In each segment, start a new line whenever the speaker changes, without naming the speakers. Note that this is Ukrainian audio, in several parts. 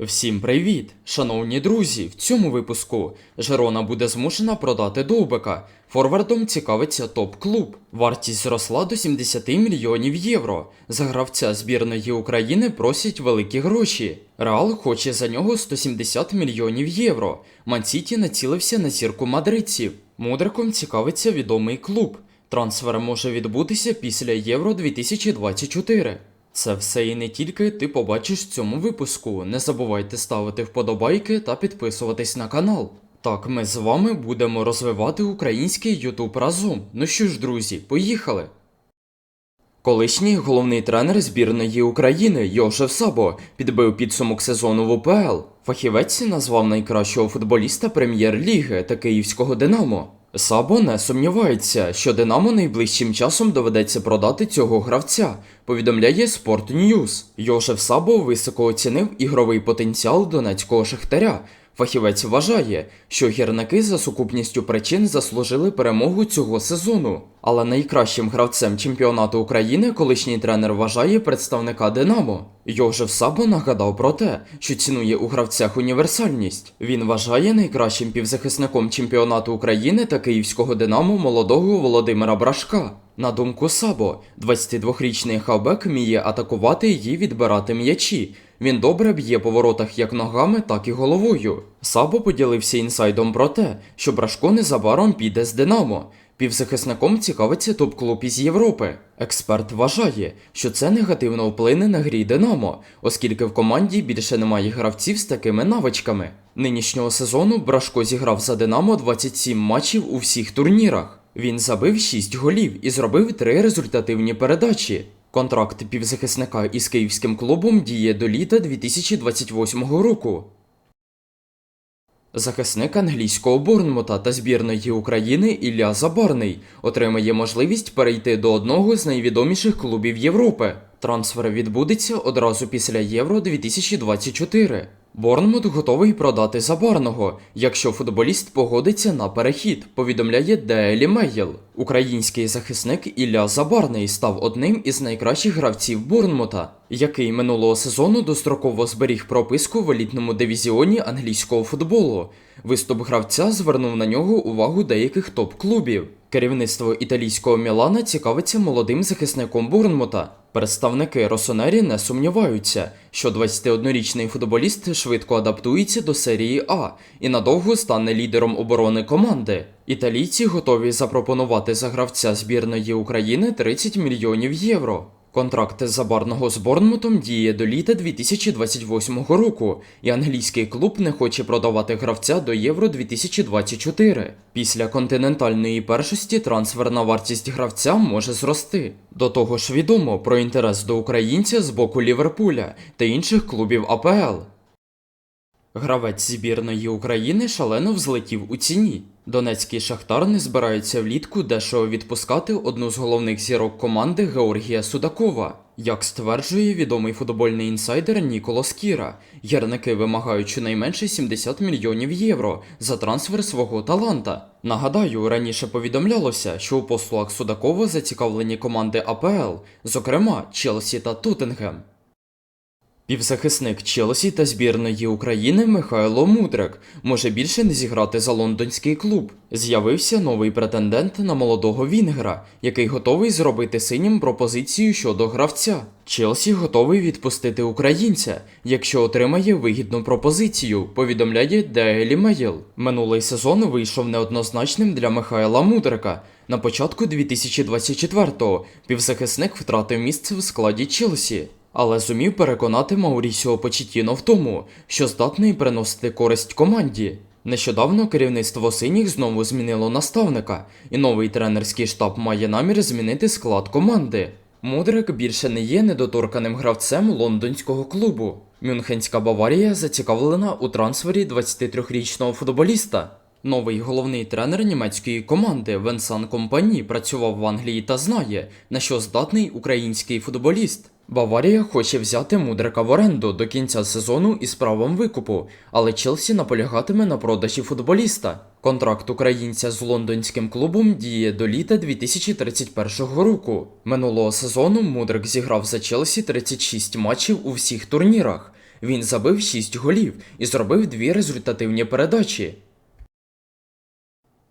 Всім привіт! Шановні друзі, в цьому випуску Жерона буде змушена продати Довбека. Форвардом цікавиться топ-клуб. Вартість зросла до 70 мільйонів євро. За гравця збірної України просять великі гроші. Реал хоче за нього 170 мільйонів євро. Мансіті націлився на зірку мадридців. Мудриком цікавиться відомий клуб. Трансфер може відбутися після Євро 2024. Це все і не тільки ти побачиш в цьому випуску. Не забувайте ставити вподобайки та підписуватись на канал. Так, ми з вами будемо розвивати український YouTube разом. Ну що ж, друзі, поїхали! Колишній головний тренер збірної України Йошев Сабо підбив підсумок сезону в УПЛ. Фахівець назвав найкращого футболіста прем'єр-ліги та київського Динамо. Сабо не сумнівається, що Динамо найближчим часом доведеться продати цього гравця, повідомляє Sport News. Йошев Сабо високо оцінив ігровий потенціал донецького шахтаря. Фахівець вважає, що гірники за сукупністю причин заслужили перемогу цього сезону. Але найкращим гравцем чемпіонату України колишній тренер вважає представника Динамо. Йожев Сабо нагадав про те, що цінує у гравцях універсальність. Він вважає найкращим півзахисником чемпіонату України та київського Динамо молодого Володимира Брашка. На думку Сабо, 22-річний хавбек вміє атакувати і відбирати м'ячі. Він добре б'є по воротах як ногами, так і головою. Сабо поділився інсайдом про те, що Брашко незабаром піде з Динамо. Півзахисником цікавиться топ-клуб із Європи. Експерт вважає, що це негативно вплине на грі Динамо, оскільки в команді більше немає гравців з такими навичками. Нинішнього сезону Брашко зіграв за Динамо 27 матчів у всіх турнірах. Він забив 6 голів і зробив 3 результативні передачі. Контракт півзахисника із київським клубом діє до літа 2028 року. Захисник англійського Борнмута та збірної України Ілля Забарний отримає можливість перейти до одного з найвідоміших клубів Європи. Трансфер відбудеться одразу після Євро 2024. Борнмут готовий продати Забарного, якщо футболіст погодиться на перехід, повідомляє Daily Mail. Український захисник Ілля Забарний став одним із найкращих гравців Борнмута, який минулого сезону достроково зберіг прописку в елітному дивізіоні англійського футболу. Виступ гравця звернув на нього увагу деяких топ-клубів. Керівництво італійського Мілана цікавиться молодим захисником Бурнмута. Представники Росонері не сумніваються, що 21-річний футболіст швидко адаптується до серії А і надовго стане лідером оборони команди. Італійці готові запропонувати за гравця збірної України 30 мільйонів євро. Контракт Забарного з Борнмутом діє до літа 2028 року, і англійський клуб не хоче продавати гравця до Євро 2024. Після континентальної першості трансферна вартість гравця може зрости. До того ж відомо про інтерес до українця з боку Ліверпуля та інших клубів АПЛ. Гравець збірної України шалено взлетів у ціні. Донецький шахтар не збирається влітку дешево відпускати одну з головних зірок команди Георгія Судакова. Як стверджує відомий футбольний інсайдер Ніколас Кіра, гірники вимагають щонайменше 70 мільйонів євро за трансфер свого таланта. Нагадаю, раніше повідомлялося, що у послугах Судакова зацікавлені команди АПЛ, зокрема Челсі та Тоттенгем. Півзахисник Челсі та збірної України Михайло Мудрик може більше не зіграти за лондонський клуб. З'явився новий претендент на молодого Вінгера, який готовий зробити синім пропозицію щодо гравця. Челсі готовий відпустити українця, якщо отримає вигідну пропозицію, повідомляє Daily Mail. Минулий сезон вийшов неоднозначним для Михайла Мудрика. На початку 2024-го півзахисник втратив місце в складі Челсі але зумів переконати Маурісіо Почетіно в тому, що здатний приносити користь команді. Нещодавно керівництво синіх знову змінило наставника, і новий тренерський штаб має намір змінити склад команди. Мудрик більше не є недоторканим гравцем лондонського клубу. Мюнхенська Баварія зацікавлена у трансфері 23-річного футболіста. Новий головний тренер німецької команди Венсан Компані працював в Англії та знає, на що здатний український футболіст. Баварія хоче взяти мудрика в оренду до кінця сезону із правом викупу, але Челсі наполягатиме на продажі футболіста. Контракт українця з лондонським клубом діє до літа 2031 року. Минулого сезону Мудрик зіграв за Челсі 36 матчів у всіх турнірах. Він забив 6 голів і зробив дві результативні передачі.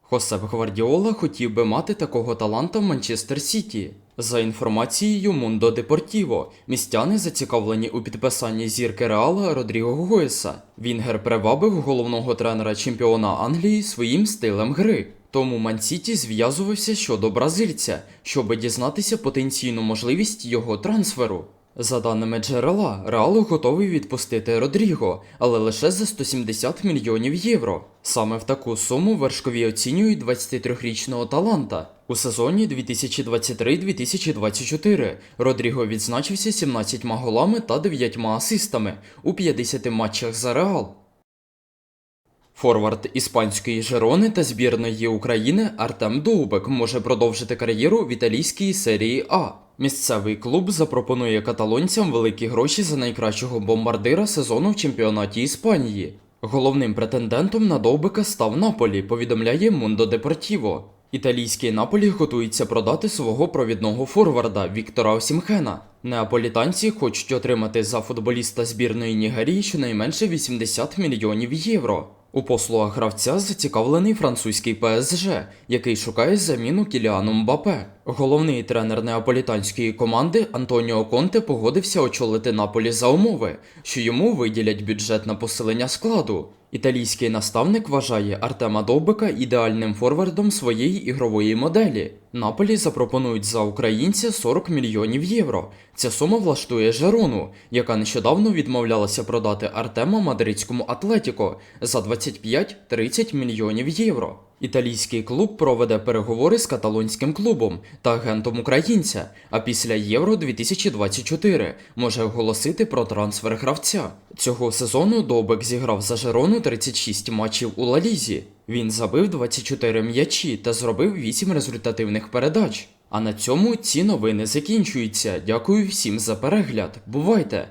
Хосеп Гвардіола хотів би мати такого таланта в Манчестер Сіті. За інформацією Мундо Депортіво, містяни зацікавлені у підписанні зірки Реала Родріго Гоєса. Вінгер привабив головного тренера чемпіона Англії своїм стилем гри. Тому Ман-Сіті зв'язувався щодо бразильця, щоб дізнатися потенційну можливість його трансферу. За даними джерела, Реал готовий відпустити Родріго, але лише за 170 мільйонів євро. Саме в таку суму вершкові оцінюють 23-річного таланта. У сезоні 2023-2024 Родріго відзначився 17 голами та 9 асистами у 50 матчах за Реал. Форвард іспанської Жерони та збірної України Артем Довбек може продовжити кар'єру в італійській серії А. Місцевий клуб запропонує каталонцям великі гроші за найкращого бомбардира сезону в чемпіонаті Іспанії. Головним претендентом на Довбека став Наполі, повідомляє Мундо Депортіво. Італійський Наполі готується продати свого провідного форварда Віктора Осімхена. Неаполітанці хочуть отримати за футболіста збірної Нігерії щонайменше 80 мільйонів євро. У послугах гравця зацікавлений французький ПСЖ, який шукає заміну Кіліану Мбапе. Головний тренер неаполітанської команди Антоніо Конте погодився очолити Наполі за умови, що йому виділять бюджет на посилення складу. Італійський наставник вважає Артема Довбика ідеальним форвардом своєї ігрової моделі. Наполі запропонують за українця 40 мільйонів євро. Ця сума влаштує Жерону, яка нещодавно відмовлялася продати Артема мадридському Атлетіко за 25-30 мільйонів євро. Італійський клуб проведе переговори з каталонським клубом та агентом українця, а після Євро 2024 може оголосити про трансфер гравця. Цього сезону Довбек зіграв за Жерону 36 матчів у Лалізі. Він забив 24 м'ячі та зробив 8 результативних передач. А на цьому ці новини закінчуються. Дякую всім за перегляд. Бувайте!